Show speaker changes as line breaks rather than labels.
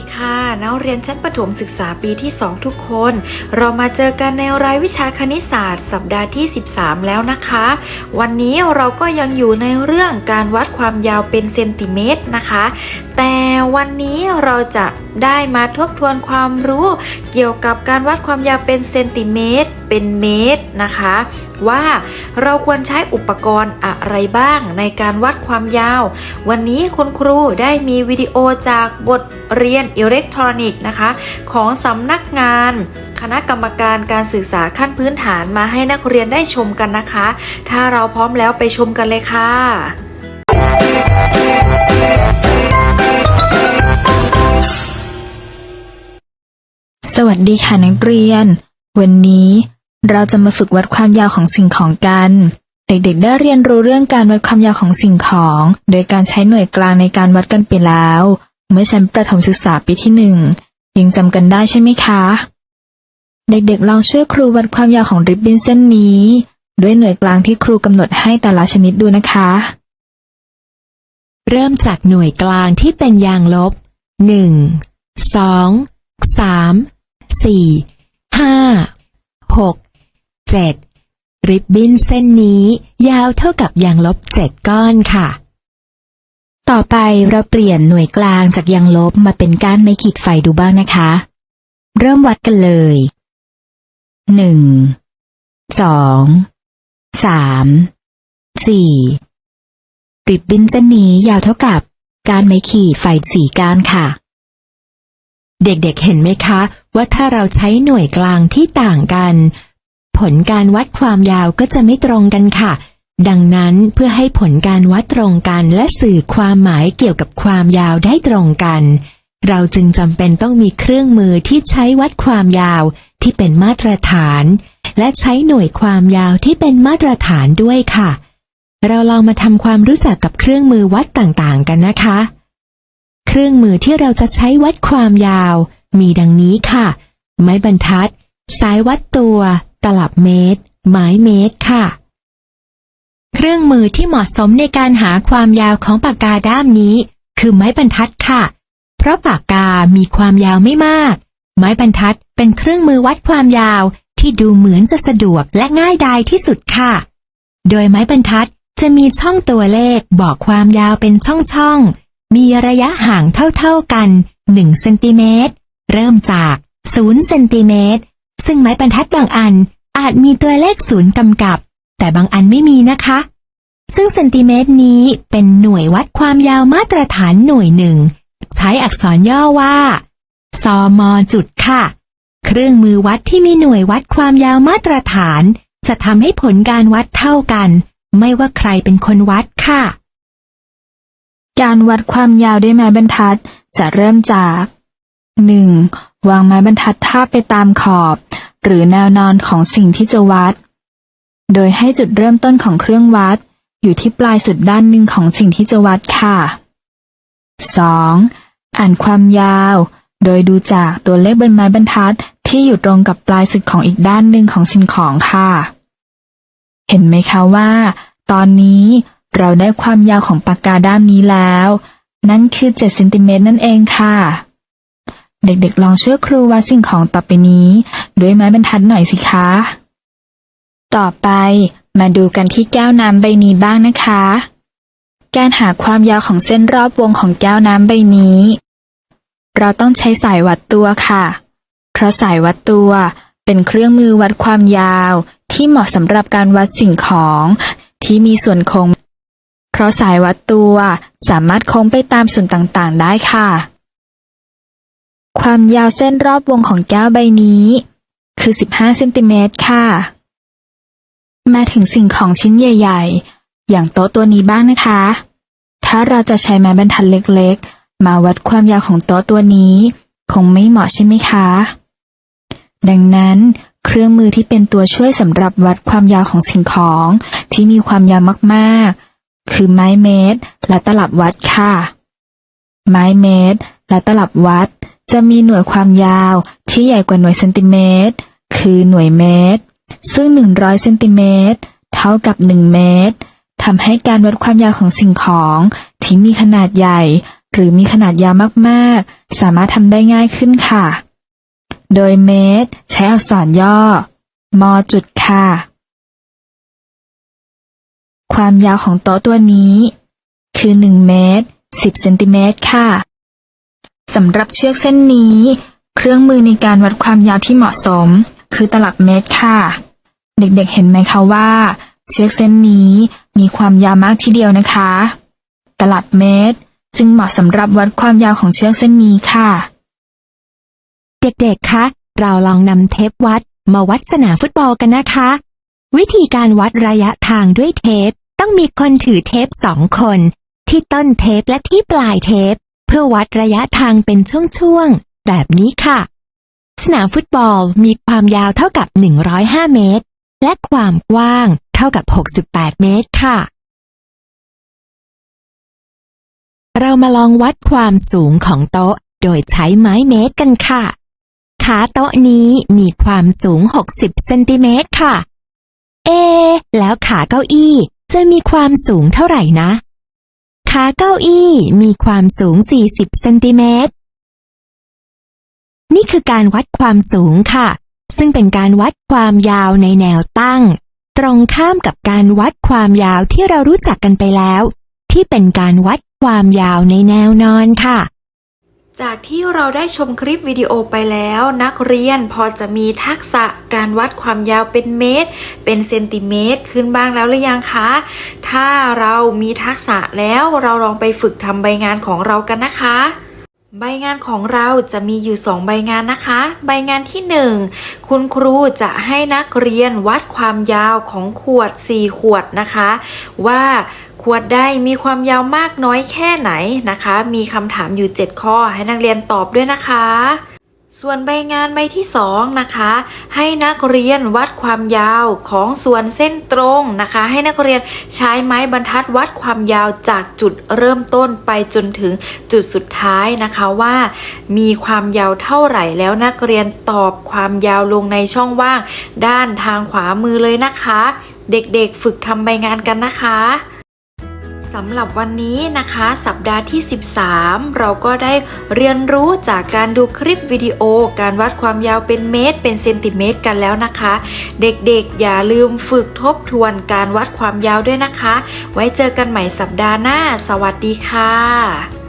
ดีค่ะนักเรียนชั้นประถมศึกษาปีที่ 2 ทุกคน เรามาเจอกันในรายวิชาคณิตศาสตร์ สัปดาห์ที่ 13 แล้วนะคะ วันนี้เราก็ยังอยู่ในเรื่องการวัดความยาวเป็นเซนติเมตรนะคะ แต่วันนี้เราจะได้มาทบทวนความรู้ เกี่ยวกับการวัดความยาวเป็นเซนติเมตร เป็นเมตรนะคะ ว่า เราควรใช้อุปกรณ์อะไรบ้างในการวัดความยาว วันนี้คุณครูได้มีวิดีโอจากบทเรียนอิเล็กทรอนิกส์นะคะ ของสำนักงานคณะกรรมการการศึกษาขั้นพื้นฐานมาให้นักเรียนได้ชมกันนะคะ ถ้าเราพร้อมแล้วไปชมกันเลยค่ะ
สวัสดีค่ะนักเรียน วันนี้ เราจะมาฝึกวัดความยาวของสิ่งของกัน เด็กๆ ได้เรียนรู้เรื่องการวัดความยาวของสิ่งของ โดยการใช้หน่วยกลางในการวัดกันไปแล้ว เมื่อชั้นประถมศึกษาปีที่หนึ่งยังจำกันได้ใช่ไหมคะ เด็กๆ ลองช่วยครูวัดความยาวของริบบิ้นเส้นนี้ ด้วยหน่วยกลางที่ครูกำหนดให้แต่ละชนิดดูนะคะ
เริ่มจากหน่วยกลางที่เป็นยางลบหนึ่งสอง สามสี่ห้าหกเจ็ดริบบิ้นเส้นนี้ยาวเท่ากับยางลบเจ็ดก้อนค่ะ
ต่อไปเราเปลี่ยนหน่วยกลางจากยางลบมาเป็นก้านไม้ขีดไฟดูบ้างนะคะ เริ่มวัดกันเลยหนึ่งสองสามสี่ริบบิ้นเส้นนี้ยาวเท่ากับก้านไม้ขีดไฟสีก้านค่ะ
เด็กๆเห็นไหมคะ ว่าถ้าเราใช้หน่วยกลางที่ต่างกัน ผลการวัดความยาวก็จะไม่ตรงกันค่ะ ดังนั้นเพื่อให้ผลการวัดตรงกันและสื่อความหมายเกี่ยวกับความยาวได้ตรงกัน เราจึงจำเป็นต้องมีเครื่องมือที่ใช้วัดความยาวที่เป็นมาตรฐาน และใช้หน่วยความยาวที่เป็นมาตรฐานด้วยค่ะ เราลองมาทำความรู้จักกับเครื่องมือวัดต่างๆ กันนะคะ เครื่องมือที่เราจะใช้วัดความยาว มีดังนี้ค่ะ ไม้บรรทัด สายวัดตัว ตลับเมตรไม้เมตรค่ะ เครื่องมือที่เหมาะสมในการหาความยาวของปากกาด้ามนี้ คือไม้บรรทัดค่ะ เพราะปากกามีความยาวไม่มาก ไม้บรรทัดเป็นเครื่องมือวัดความยาวที่ดูเหมือนจะสะดวกและง่ายดายที่สุดค่ะ โดยไม้บรรทัดจะมีช่องตัวเลขบอกความยาวเป็นช่องๆ มีระยะห่างเท่าๆกัน 1 เซนติเมตร เริ่มจาก 0 เซนติเมตร ซึ่งไม้บรรทัดบางอันอาจมีตัวเลขศูนย์กำกับ แต่บางอันไม่มีนะคะ ซึ่งเซนติเมตรนี้เป็นหน่วยวัดความยาวมาตรฐานหน่วยหนึ่ง ใช้อักษรย่อว่าซมจุดค่ะ เครื่องมือวัดที่มีหน่วยวัดความยาวมาตรฐาน จะทำให้ผลการวัดเท่ากัน ไม่ว่าใครเป็นคนวัดค่ะ
การวัดความยาวด้วยไม้บรรทัดจะเริ่มจาก 1. วางไม้บรรทัดทาบไปตามขอบ หรือแนวนอนของสิ่งที่จะวัด โดยให้จุดเริ่มต้นของเครื่องวัด อยู่ที่ปลายสุดด้านหนึ่งของสิ่งที่จะวัดค่ะ 2. อ่านความยาว โดยดูจากตัวเลขบนไม้บรรทัดที่อยู่ตรงกับปลายสุดของอีกด้านหนึ่งของสิ่งของค่ะ เห็นไหมคะว่า ตอนนี้เราได้ความยาวของปากกาด้ามนี้แล้ว นั่นคือ 7 เซนติเมตรนั่นเองค่ะ เด็กๆ ลองช่วยครูวัดสิ่งของต่อไปนี้ ด้วยไม้บรรทัดหน่อยสิคะ ต่อไปมาดูกันที่แก้วน้ำใบนี้บ้างนะคะ การหาความยาวของเส้นรอบวงของแก้วน้ำใบนี้ เราต้องใช้สายวัดตัวค่ะ เพราะสายวัดตัวเป็นเครื่องมือวัดความยาวที่เหมาะสำหรับการวัดสิ่งของที่มีส่วนโค้ง เพราะสายวัดตัวสามารถโค้งไปตามส่วนต่างๆ ได้ค่ะ ความยาวเส้นรอบวงของแก้วใบนี้ คือ 15เซนติเมตรค่ะ มาถึงสิ่งของชิ้นใหญ่ ๆ อย่างโต๊ะตัวนี้บ้างนะคะ ถ้าเราจะใช้ไม้บรรทัดเล็กๆ มาวัดความยาวของโต๊ะตัวนี้ คงไม่เหมาะใช่ไหมคะ ดังนั้นเครื่องมือที่เป็นตัวช่วยสำหรับวัดความยาวของสิ่งของที่มีความยาวมากๆ คือไม้เมตร และตลับวัดค่ะ ไม้เมตร และตลับวัด จะมีหน่วยความยาวที่ใหญ่กว่าหน่วยเซนติเมตร คือหน่วยเมตร ซึ่ง 100เซนติเมตรเท่ากับ 1 เมตรทำให้การวัดความยาวของสิ่งของที่มีขนาดใหญ่ หรือมีขนาดยาวมาก ๆ สามารถทำได้ง่ายขึ้นค่ะ โดยเมตร ใช้อักษรย่อมอจุดค่ะ ความยาวของโต๊ะตัวนี้ คือ 1 เมตร 10 เซนติเมตรค่ะ สำหรับเชือกเส้นนี้ เครื่องมือในการวัดความยาวที่เหมาะสม คือตลับเมตรค่ะ เด็กๆเห็นไหมคะว่า เชือกเส้นนี้มีความยาวมากทีเดียวนะคะ ตลับเมตร จึงเหมาะสำหรับวัดความยาวของเชือกเส้นนี้ค่ะ
เด็กๆ คะ เราลองนำเทปวัดมาวัดสนามฟุตบอลกันนะคะ วิธีการวัดระยะทางด้วยเทป ต้องมีคนถือเทปสองคน ที่ต้นเทปและที่ปลายเทป เพื่อวัดระยะทางเป็นช่วงๆ แบบนี้ค่ะ สนามฟุตบอลมีความยาวเท่ากับ 105 เมตร และความกว้างเท่ากับ 68 เมตรค่ะ เรามาลองวัดความสูงของโต๊ะ โดยใช้ไม้เมตรกันค่ะ ขาโต๊ะนี้มีความสูง 60 เซนติเมตรค่ะ เอ แล้วขาเก้าอี้จะมีความสูงเท่าไหร่นะ ขาเก้าอี้มีความสูง 40 เซนติเมตร นี่คือการวัดความสูงค่ะ ซึ่งเป็นการวัดความยาวในแนวตั้ง ตรงข้ามกับการวัดความยาวที่เรารู้จักกันไปแล้ว ที่เป็นการวัดความยาวในแนวนอนค่ะ
จากที่เราได้ชมคลิปวิดีโอไปแล้ว นักเรียนพอจะมีทักษะการวัดความยาวเป็นเมตร เป็นเซนติเมตร ขึ้นบ้างแล้วหรือยังคะ ถ้าเรามีทักษะแล้วเราลองไปฝึกทำใบงานของเรากันนะคะ ใบงานของเราจะมีอยู่ 2 ใบงานนะคะ ใบงานที่ 1 คุณครูจะให้นักเรียนวัดความยาวของขวด 4 ขวดนะคะ ว่า ขวดใดมีความยาวมากน้อยแค่ไหนนะคะ มีคำถามอยู่ 7 ข้อให้นักเรียนตอบด้วยนะคะ ส่วนใบงานใบที่ 2 นะคะ ให้นักเรียนวัดความยาวของส่วนเส้นตรงนะคะ ให้นักเรียนใช้ไม้บรรทัดวัดความยาวจากจุดเริ่มต้นไปจนถึงจุดสุดท้ายนะคะว่า มีความยาวเท่าไหร่แล้วนักเรียนตอบความยาวลงในช่องว่าง ด้านทางขวามือเลยนะคะ เด็กๆฝึกทำใบงานกันนะคะ สำหรับวันนี้นะคะ สัปดาห์ที่ 13 เราก็ได้เรียนรู้จากการดูคลิปวิดีโอ การวัดความยาวเป็นเมตร เป็นเซนติเมตรกันแล้วนะคะ เด็กๆอย่าลืมฝึกทบทวนการวัดความยาวด้วยนะคะ ไว้เจอกันใหม่สัปดาห์หน้า สวัสดีค่ะ